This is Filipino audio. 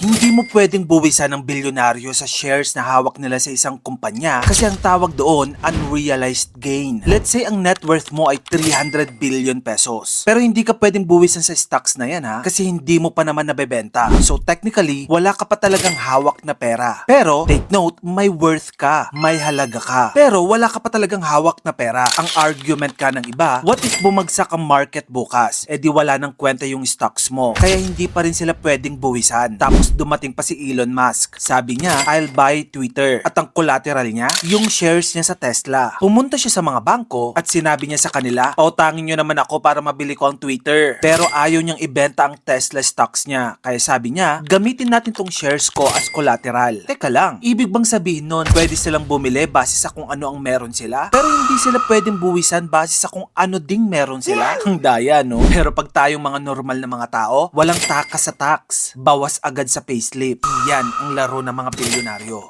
Hindi mo pwedeng buwisan ng bilyonaryo sa shares na hawak nila sa isang kumpanya kasi ang tawag doon, unrealized gain. Let's say ang net worth mo ay 300 billion pesos. Pero hindi ka pwedeng buwisan sa stocks na yan ha kasi hindi mo pa naman nabebenta. So technically, wala ka pa talagang hawak na pera. Pero, take note, may worth ka, may halaga ka. Pero wala ka pa talagang hawak na pera. Ang argument ka ng iba, what if bumagsak ang market bukas? Eh di wala nang kwenta yung stocks mo. Kaya hindi pa rin sila pwedeng buwisan. Tapos dumating pa si Elon Musk. Sabi niya, I'll buy Twitter. At ang collateral niya, yung shares niya sa Tesla. Pumunta siya sa mga bangko at sinabi niya sa kanila, pautangin niyo naman ako para mabili ko ang Twitter. Pero ayaw niyang ibenta ang Tesla stocks niya. Kaya sabi niya, gamitin natin tong shares ko as collateral. Teka lang, ibig bang sabihin nun, pwede silang bumili base sa kung ano ang meron sila? Pero hindi sila pwedeng buwisan base sa kung ano ding meron sila. Ang daya, no? Pero pag tayong mga normal na mga tao, walang takas sa tax. Bawas agad sa payslip. Yan ang laro ng mga bilyonaryo.